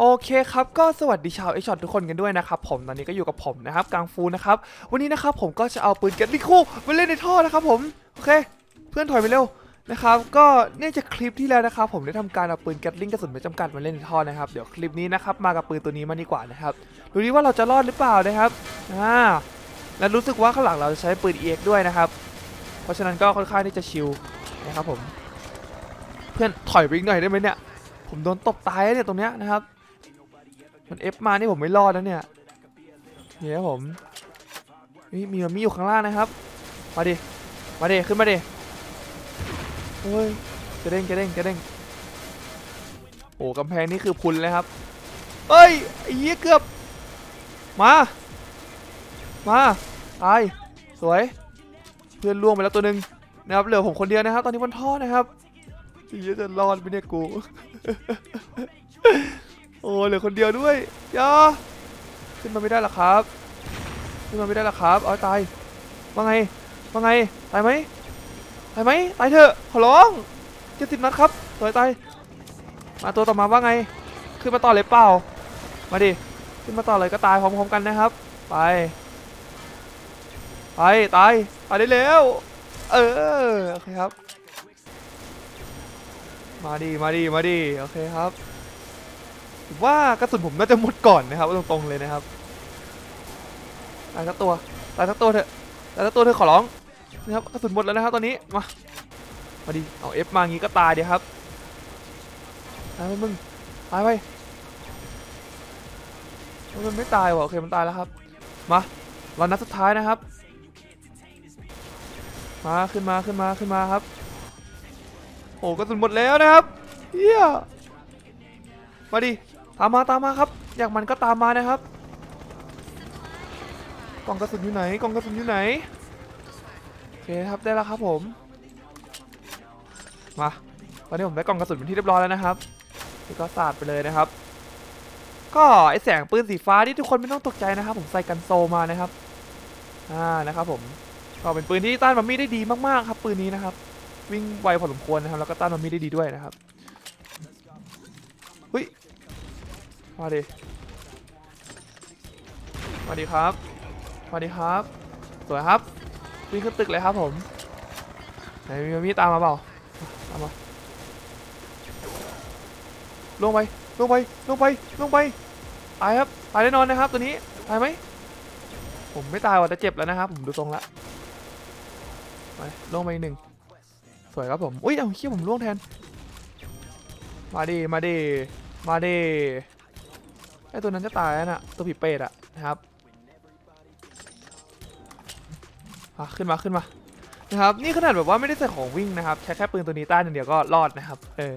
โอเคครับก็สวัสดีชาวเอช็อตทุกคนกันด้วยนะครับผมตอนนี้ก็อยู่กับผมนะครับกังฟูนะครับวันนี้นะครับผมก็จะเอาปืนแก๊สลิคู่มาเล่นในท่อนะครับผมโอเค เพื่อนถอยไปเร็วนะครับก็เนี่ยจะคลิปที่แล้วนะครับผมได้ทำการเอาปืนแก๊สลิงกระสุนไม่จำกัดมาเล่นในท่อนะครับเดี๋ยวคลิปนี้นะครับมากับปืนตัวนี้มาดีกว่านะครับดูดิว่าเราจะรอดหรือเปล่านะครับอ่าและรู้สึกว่าข้างหลังเราจะใช้ปืน EX ด้วยนะครับ เพราะฉะนั้นก็ค่อนข้างที่จะชิลนะครับผม เพื่อนถอยไปอีกหน่อยได้ไหมเนี่ยผมโดนตบตายเนี่ยตรงเนี้ยนะครับ มันเอฟมานี่ผมไม่รอดแล้วเนี่ยเนี่ยครับผมนี่มีมีอยู่ข้างล่างนะครับมาดิมาดิขึ้นมาดิเฮ้ยกระเด้งกระเด้งกระเด้งโอ้กำแพงนี่คือพุนเลยครับเอ้ยไอ้เหี้ยเกือบมามาตายสวยเพื่อนล่วงไปแล้วตัวหนึ่งนะครับเหลือผมคนเดียวนะครับ ตอนนี้บนท่อนะครับเหี้ยจะรอดไหมเนี่ยกู โอ้เหลือคนเดียวด้วยยาขึ้นมาไม่ได้หรอครับ ขึ้นมาไม่ได้หรอครับเอาตายว่าไงว่าไงตายไหมตายไหมตายเถอะขอร้องจ็ดสิบนัดครับสวยตายมาตัวต่อมาว่าไง ขึ้นมาต่อเลยเปล่า มาดิขึ้นมาต่อเลยก็ตายพร้อมๆกันนะครับ ไปไปตายตายได้แล้วเออโอเคครับ มาดิมาดิมาดิโอเคครับ ผมว่ากระสุนผมน่าจะหมดก่อนนะครับเอาตรงๆเลยนะครับตายทั้งตัวตายทั้งตัวเถอะตายทั้งตัวเถอะขอร้องนะครับกระสุนหมดแล้วนะครับตอนนี้มามาดิเอาเอฟมางี้ก็ตายเดียวครับตายไปมึงตายไปมันไม่ตายว่ะโอเคมันตายแล้วครับมาเรานัดสุดท้ายนะครับมาขึ้นมาขึ้นมาขึ้นมาครับโอ้กระสุนหมดแล้วนะครับเฮียมาดิ ตามมาตามมาครับ อยากมันก็ตามมานะครับ กล่องกระสุนอยู่ไหน กล่องกระสุนอยู่ไหน โอเคครับได้แล้วครับผม มา ตอนนี้ผมได้กล่องกระสุนเป็นที่เรียบร้อยแล้วนะครับนี่ก็สาดไปเลยนะครับ ก็ไอแสงปืนสีฟ้าที่ทุกคนไม่ต้องตกใจนะครับ ผมใส่กันโซมานะครับ อ่านะครับ ผมก็เป็นปืนที่ต้านมัมมี่ได้ดีมากๆครับปืนนี้นะครับ วิ่งไวพอสมควรนะครับ แล้วก็ต้านมัมมี่ได้ดีด้วยนะครับเฮ้ย มาดิ มาดิครับ มาดิครับ สวยครับวิ่งขึ้นตึกเลยครับผมไหนมีมีตามมาเปล่า ตามมา ลงไป ลงไป ลงไป ลงไปตายครับตายแน่นอนนะครับตัวนี้ตายไหม ผมไม่ตายว่ะแต่เจ็บแล้วนะครับ ผมดูทรงละไปลงไปหนึ่งสวยครับผม อุ้ย เอาเขี้ยผมล่วงแทน มาดิมาดิมาดิ ไอตัวนั้นจะตายแล้วน่ะ ตัวผีเปรตอะนะครับขึ้นมาขึ้นมานะครับ นี่ขนาดแบบว่าไม่ได้ใส่ของวิ่งนะครับ ใช้แค่ปืนตัวนี้ต้านอย่างเดียวก็รอดนะครับ เออ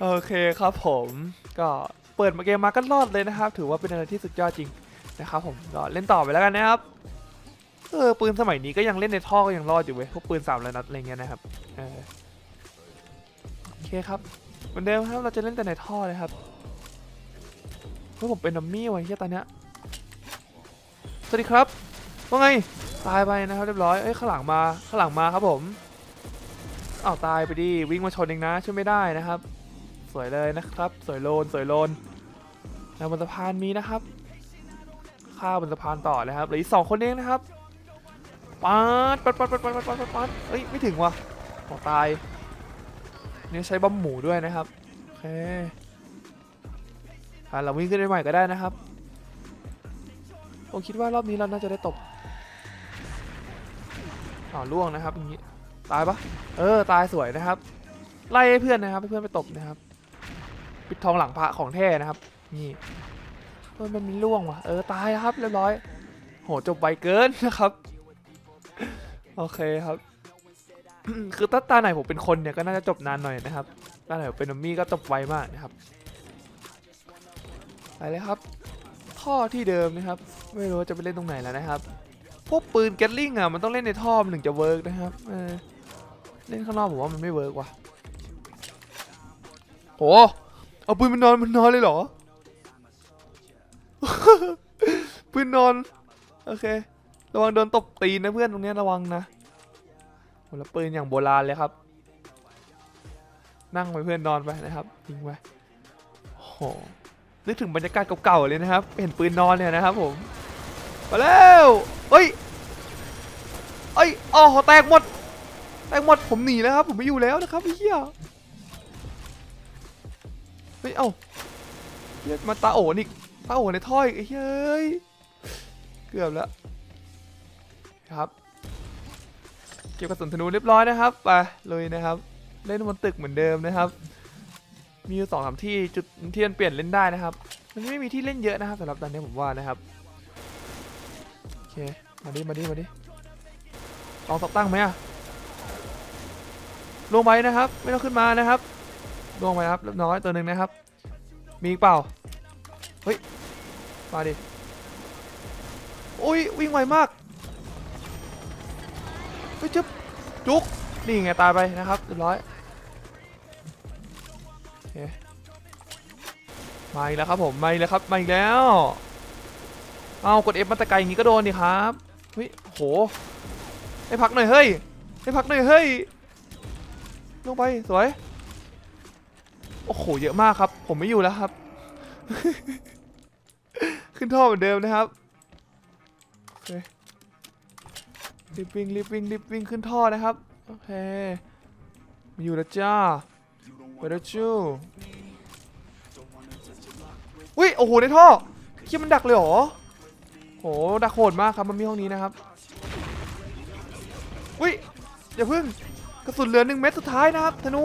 โอเคครับผม ก็เปิดมาเกมมาก็รอดเลยนะครับ ถือว่าเป็นอะไรที่สุดยอดจริงนะครับผมก็เล่นต่อไปแล้วกันนะครับ เออปืนสมัยนี้ก็ยังเล่นในท่อก็ยังรอดอยู่เว้ย พวกปืนสามระนัดอะไรเงี้ยนะครับ เออ โอเคครับ เหมือนเดิมครับ เราจะเล่นแต่ในท่อเลยครับ เฮ้ยผมเป็นดัมมี่ไว้เฮียตอนเนี้ยสวัสดีครับว่าไงตายไปนะครับเรียบร้อยเอ้ยข้างหลังมาข้างหลังมาครับผมอ้าตายไปดิวิ่งมาชนเองนะช่วยไม่ได้นะครับ สวยเลยนะครับ สวยโลนสวยโลนแล้วบนสะพานมีนะครับข้าบนสะพานต่อเลยครับเหลืออีกสองคนเองนะครับปัดปัดปัดปัดปัดปัดปัดปัดปัดเอ้ยไม่ถึงว่ะขอตายเนี่ใช้บอมหมูด้วยนะครับโอเค อะเราวิ่งขึ้นไปใหม่ก็ได้นะครับผมคิดว่ารอบนี้เราน่าจะได้ตบอ๋อล่วงนะครับอย่างนี้ตายปะเออตายสวยนะครับ ไล่ให้เพื่อนนะครับเพื่อนไปตบนะครับ ปิดทองหลังพระของแท้นะครับ นี่เออมันมีล่วงว่ะเออตายครับเรียบร้อย โหจบไวเกินนะครับ โอเคครับ คือถ้าตาไหนผมเป็นคนเนี่ยก็น่าจะจบนานหน่อยนะครับตาไหนผมเป็นมัมมี่ก็จบไวมากนะครับ ไปเลยครับ ท่อที่เดิมนะครับ ไม่รู้ว่าจะไปเล่นตรงไหนแล้วนะครับ พวกปืนแกตลิงอะมันต้องเล่นในท่อมันถึงจะเวิร์กนะครับเออเล่นข้างนอกผมว่ามันไม่เวิร์กว่ะโหเอาปืนมันนอนมันนอนเลยเหรอ ปืนนอน โอเค ระวังโดนตบตีนะเพื่อนตรงนี้ระวังนะโหแล้วปืนอย่างโบราณเลยครับ นั่งไปเพื่อนนอนไปนะครับยิงไปโห นึกถึงบรรยากาศเก่าๆเลยนะครับ เห็นปืนนอนเนี่ยนะครับผม มาแล้วเฮ้ยเอ้ยอ๋อแตกหมด แตกหมด ผมหนีแล้วครับ ผมไม่อยู่แล้วนะครับเหี้ยเฮ้ย เอ้าเหี้ยมาตาโอนอีกตาโอในท่ออีกเฮ้ยเอ้ย เกือบแล้ว ครับ เก็บกระสุนธนูเรียบร้อยนะครับ ไปเลยนะครับ เล่นบนตึกเหมือนเดิมนะครับ มีอยู่สองสามที่จุดที่มันเปลี่ยนเล่นได้นะครับ มันไม่มีที่เล่นเยอะนะครับสำหรับตอนนี้ผมว่านะครับโอเคมาดิมาดิมาดิลองตบตั้งไหมอะลงไปนะครับ ไม่ต้องขึ้นมานะครับลงไปครับเรียบร้อยตัวหนึ่งนะครับ มีเปล่าเฮ้ยมาดิโอ้ยวิ่งไวมากเฮ้ยจุ๊บจุกนี่ไงตายไปนะครับเรียบร้อย มาอีกแล้วครับผมมาอีกแล้วครับมาอีกแล้ว เอากด F มาตะไกลอย่างนี้ก็โดนดิครับเฮ้ยโหให้พักหน่อยเฮ้ยให้พักหน่อยเฮ้ยลงไปสวยโอ้โหเยอะมากครับ ผมไม่อยู่แล้วครับ ขึ้นท่อเหมือนเดิมนะครับโอเครีบวิ่งรีบวิ่งรีบวิ่งขึ้นท่อนะครับโอเคมาอยู่แล้วจ้า ไปแล้วจู้อุ้ยโอ้โหในท่อคิดมันดักเลยเหรอโหดักโหดมากครับมันมีห้องนี้นะครับอุ้ยอย่าพึ่งกระสุนเหลือหนึ่งเม็ดสุดท้ายนะครับธนู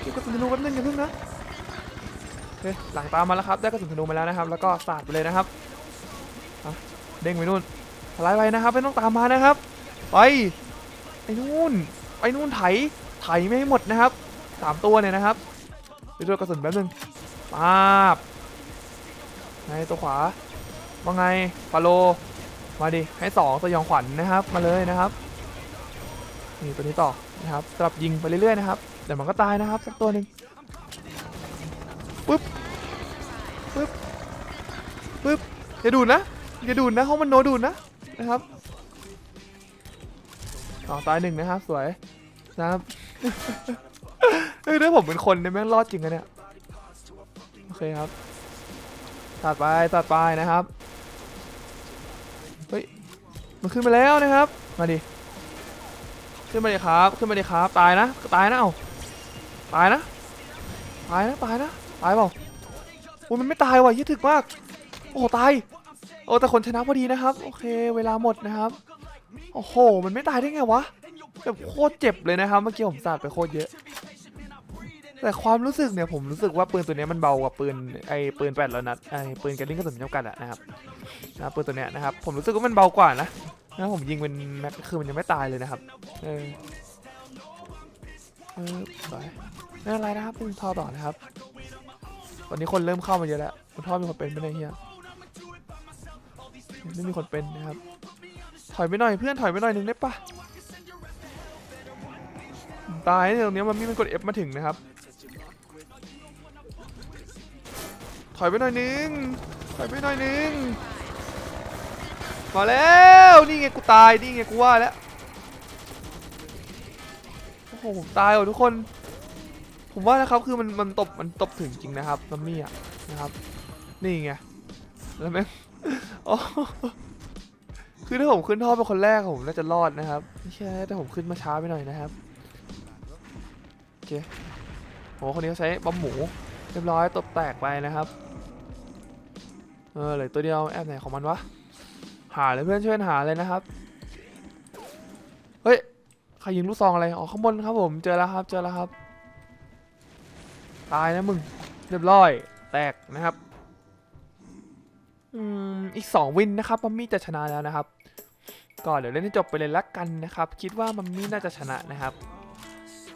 เก็บกระสุนธนูแป๊บนึงอย่าพึ่งนะโอเคหลังตามมาแล้วครับได้กระสุนธนูมาแล้วนะครับ แล้วก็สาดไปเลยนะครับเด้งไปนู่นสไลด์ไปนะครับไม่ต้องตามมานะครับ ไปไปนู่นไปนู่นไถไถไม่ให้หมดนะครับ สามตัวเนี่ยนะครับไปด้วยกระสุนแป๊บนึงปาบในตัวขวาว่าไงฟาโล มาดิ ให้สองสยองขวัญนะครับ มาเลยนะครับ นี่ตัวนี้ต่อนะครับสลับยิงไปเรื่อยๆนะครับ เดี๋ยวมันก็ตายนะครับสักตัวหนึ่งปึ๊บ ปึ๊บ ปึ๊บ อย่าดูดนะ อย่าดูดนะห้องมันโนดูดนะนะครับอ๋อตายหนึ่งนะครับ สวยนะครับ เฮ้ยถ้าผมเป็นคนเนี่ยแม่งรอดจริงอะเนี่ยโอเคครับตัดไปตัดไปนะครับเฮ้ยมันขึ้นมาแล้วนะครับมาดิขึ้นมาดิครับขึ้นมาดิครับตายนะตายนะเอาตายนะตายนะตายนะตายเปล่าโอ้ยมันไม่ตายว่ะยี่ถึกมาก โอ้ตายโอ้แต่คนชนะพอดีนะครับ โอเค เวลาหมดนะครับโอ้โห มันไม่ตายได้ไงวะแบบโคตรเจ็บเลยนะครับ เมื่อกี้ผมสาดไปโคตรเยอะ แต่ความรู้สึกเนี่ยผมรู้สึกว่าปืนตัวนี้มันเบากว่าปืนไอ้ปืนแปดร้อยนัดไอ้ปืนแกลลิงกระสุนจำกัดอะนะครับนะปืนตัวเนี้ยนะครับ ผมรู้สึกว่ามันเบากว่านะนะผมยิงเป็นแม็กคือมันยังไม่ตายเลยนะครับ เออเออสวยไม่เป็นไรนะครับปืนท่อต่อนะครับตอนนี้คนเริ่มเข้ามาเยอะแล้วคุณท่อมีคนเป็นไหมเลยเฮียไม่มีคนเป็นนะครับ ถอยไปหน่อยเพื่อนถอยไปหน่อยหนึ่งได้ปะตายเนี่ยตรงนี้มันมีมันกด F มาถึงนะครับ ถอยไปหน่อยนึง ถอยไปหน่อยนึง มาแล้ว นี่ไงกูตาย นี่ไงกูว่าแล้ว โอ้โหผมตายว่ะทุกคน ผมว่านะครับคือมันมันตบมันตบถึงจริงนะครับมัมมี่อะนะครับ นี่ไง แล้วแม่งโอ้คือถ้าผมขึ้นท่อเป็นคนแรกผมน่าจะรอดนะครับไม่ใช่แต่ผมขึ้นมาช้าไปหน่อยนะครับโอเคโหคนนี้เขาใช้บอมหมู เรียบร้อยตบแตกไปนะครับ เออเหลือตัวเดียวแอบไหนของมันวะ หาเลยเพื่อนช่วยกันหาเลยนะครับ เฮ้ยใครยิงลูกซองอะไร อ๋อข้างบนครับผมเจอแล้วครับเจอแล้วครับ ตายนะมึง เรียบร้อย แตกนะครับอืมอีก 2 วินนะครับมัมมี่จะชนะแล้วนะครับก็เดี๋ยวเล่นให้จบไปเลยละกันนะครับ คิดว่ามัมมี่น่าจะชนะนะครับ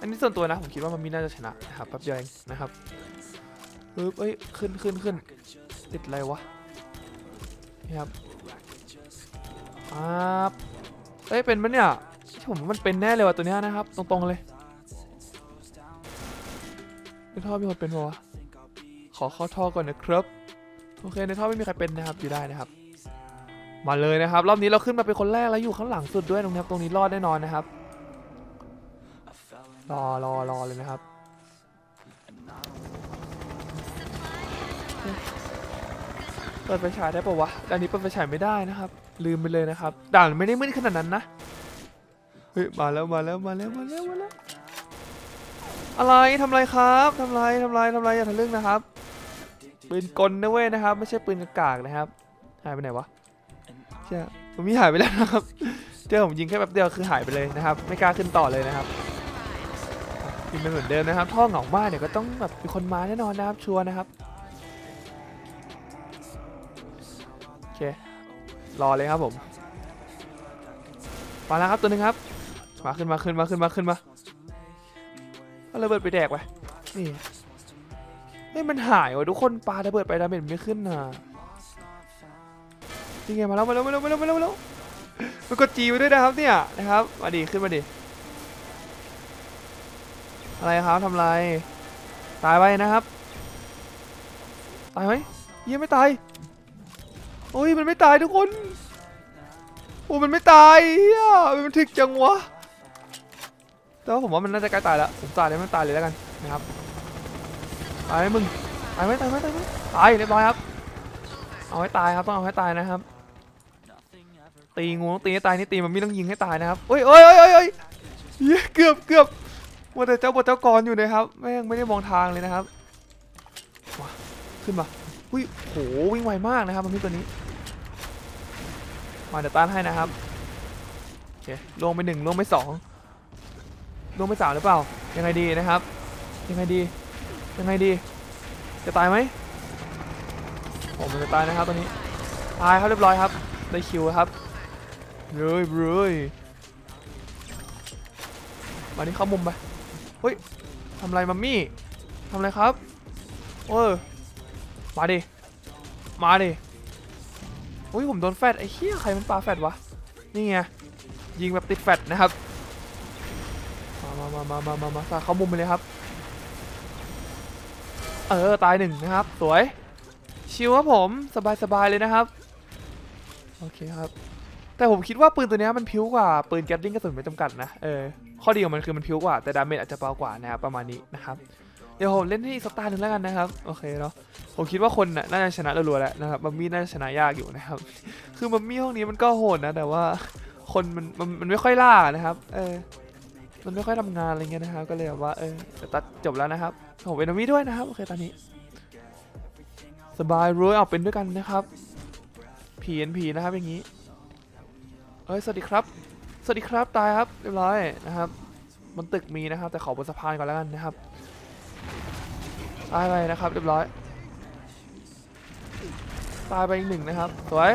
อันนี้ส่วนตัวนะผมคิดว่ามัมมี่น่าจะชนะนะครับแป๊บเดียวเองนะครับปึ๊บเอ้ยขึ้นขึ้นขึ้นติดอะไรวะ นี่ครับครับเอ้ยเป็นปะเนี่ยผมมันเป็นแน่เลยว่ะตัวเนี้ยนะครับ ตรงๆเลยในท่อมีคนเป็นปะวะขอเข้าท่อก่อนนะครับโอเคในท่อไม่มีใครเป็นนะครับอยู่ได้นะครับมาเลยนะครับ รอบนี้เราขึ้นมาเป็นคนแรกแล้วอยู่ข้างหลังสุดด้วยตรงนี้ครับตรงนี้รอดแน่นอนนะครับรอรอรอเลยนะครับ เปิดไฟฉายได้ปะวะด่านนี้เปิดไฟฉายไม่ได้นะครับ ลืมไปเลยนะครับ ด่านไม่ได้มืดขนาดนั้นนะ เฮ้ย มาแล้วมาแล้วมาแล้วมาแล้วมาแล้ว อะไรทำไรครับทำไรทำไรทำไรอย่าทะลึ่งนะครับ ปืนกลนะเว้ยนะครับ ไม่ใช่ปืนกากนะครับ หายไปไหนวะเจ้าผมมีหายไปแล้วนะครับ เจอผมยิงแค่แป๊บเดียวคือหายไปเลยนะครับ ไม่กล้าขึ้นต่อเลยนะครับยิงเป็นเหมือนเดิมนะครับ ท่อเหงามากเดี๋ยวก็ต้องแบบมีคนมาแน่นอนนะครับ ชัวร์นะครับ เค รอเลยครับผมมาแล้วครับตัวหนึงครับ มาขึ้นมาขึ้นมาขึ้นมาขึ้นมาเอาระเบิดไปแดกไปนี่เฮ้ยมันหายวะทุกคนปาระเบิดไปดาเมจมันไม่ขึ้นน่ะนี่ไงมาแล้วมาแล้วมาแล้วมาแล้วมาแล้วมาแล้วมันกดจีไปด้วยนะครับเนี่ยนะครับมาดิขึ้นมาดิอะไรครับทำไรตายไปนะครับ ตายไหมยี่ยไม่ตาย อ้ยมันไม่ตายทุกคนโอ้มันไม่ตายเฮียมันถึกจังวะแต่ว่าผมว่ามันน่าจะใกล้ตายแล้วผมตายเลยมันตายเลยแล้วกันนะครับตายไหมมึงตายไหมตายไหมตายไหมตายเรียบร้อยครับ เอาให้ตายครับต้องเอาให้ตายนะครับ ตีงูต้องตีให้ตายนี่ตีมันไม่ต้องยิงให้ตายนะครับเอ้ยเอ้ยเอ้ยเอ้ยเย้เกือบเกือบว่าแต่เจ้าบทเจ้ากรอยู่นะครับแม่งไม่ได้มองทางเลยนะครับขึ้นมาอุ้ยโหวิ่งไวมากนะครับมันมีตัวนี้ มาเดี๋ยวต้านให้นะครับโอเคลงไปหนึ่งลงไปสองลงไปสามหรือเปล่า ยังไงดีนะครับ ยังไงดี ยังไงดี จะตายไหมโอ้มันจะตายนะครับตัวนี้ตายครับเรียบร้อยครับ ได้คิวครับเร้ยเร้ยมานี่เข้ามุมไปเฮ้ยทำไรมัมมี่ทำไรครับเออมาดิมาดิ อุ้ยผมโดนแฟดไอ้เหี้ยใครมันปาแฟดวะ นี่ไงยิงแบบติดแฟดนะครับ มามามามามามาสาเข้ามุมไปเลยครับ เออตายหนึ่งนะครับ สวย ชิวครับผมสบายสบายเลยนะครับ โอเคครับ แต่ผมคิดว่าปืนตัวนี้มันพิ้วกว่า ปืนแก๊สลิงกระสุนไม่จำกัดนะ เออ ข้อดีของมันคือมันพิ้วกว่า แต่ดาเมจอาจจะเบากว่านะครับประมาณนี้นะครับ เดี๋ยวผมเล่นให้อีกสักตาหนึ่งแล้วกันนะครับโอเคเนาะผมคิดว่าคนน่ะน่าจะชนะรัวๆแล้วนะครับมัมมี่น่าจะชนะยากอยู่นะครับ คือมัมมี่ห้องนี้มันก็โหดนะ แต่ว่าคนมันมันมันไม่ค่อยล่านะครับ เออ มันไม่ค่อยทำงานอะไรเงี้ยนะครับ ก็เลยแบบว่าเออจะตัดจบแล้วนะครับผมเป็นมัมมี่ด้วยนะครับโอเคตอนนี้ สบายรวยเอาเป็นด้วยกันนะครับ PNP นะครับอย่างนี้เอ้ยสวัสดีครับ สวัสดีครับตายครับเรียบร้อยนะครับบนตึกมีนะครับ แต่ขอบนสะพานก่อนแล้วกันนะครับ ตายไปนะครับเรียบร้อย ตายไปอีกหนึ่งนะครับ สวย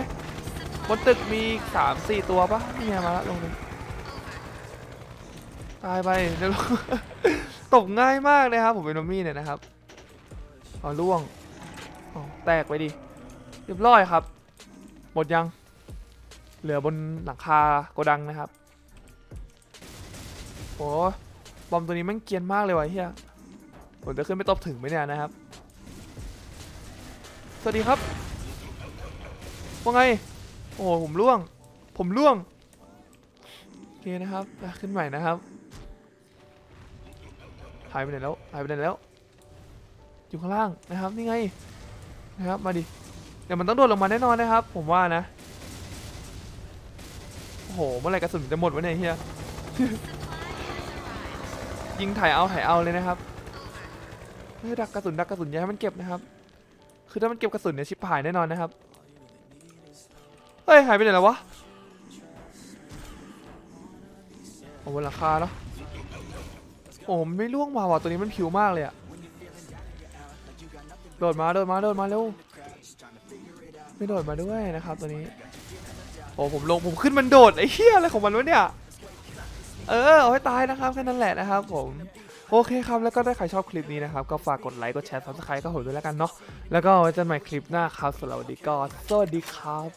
บนตึกมีสามสี่ตัวปะนี่ไงมาแล้วลงนึงตายไปเรียบร้อยตกง่ายมากนะครับ ผมเป็นนมี่เนี่ยนะครับอ๋อล่วงอ๋อแตกไปดิเรียบร้อยครับ หมดยัง เหลือบนหลังคาโกดังนะครับโอ้บอมตัวนี้แมันเกียนมากเลยวะเฮีย ผมจะขึ้นไปตบถึงไหมเนี่ยนะครับ สวัสดีครับ ว่าไง โอ้โหผมล่วง ผมล่วง โอเคนะครับ ขึ้นใหม่นะครับ หายไปไหนแล้ว หายไปไหนแล้ว อยู่ข้างล่างนะครับ นี่ไง นะครับ มาดิ เดี๋ยวมันต้องโดดลงมาแน่นอนนะครับ ผมว่านะ โอ้โห เมื่อไหร่กระสุนจะหมดวะเนี่ยเฮียยิงถ่ายเอาถ่ายเอาเลยนะครับ เฮ้ยดักกระสุนดักกระสุนอย่าให้มันเก็บนะครับ คือถ้ามันเก็บกระสุนเนี่ยชิบหายแน่นอนนะครับ เฮ้ยหายไปไหนแล้ววะโอ้บนหลังคาเนาะโอ้ไม่ล่วงมาว่ะตัวนี้มันผิวมากเลยอะโดดมาโดดมาโดดมาเร็วไม่โดดมาด้วยนะครับตัวนี้โอ้ผมลงผมขึ้นมันโดดไอ้เหี้ยอะไรของมันวะเนี่ยเออเอาให้ตายนะครับแค่นั้นแหละนะครับผม โอเคครับ แล้วก็ถ้าใครชอบคลิปนี้นะครับ ก็ฝากกดไลค์ กดแชร์ซับสไครต์ก็ผมด้วยแล้วกันเนาะ แล้วก็ไว้เจอกันใหม่คลิปหน้าครับสำหรับวันนี้ก็สวัสดีครับ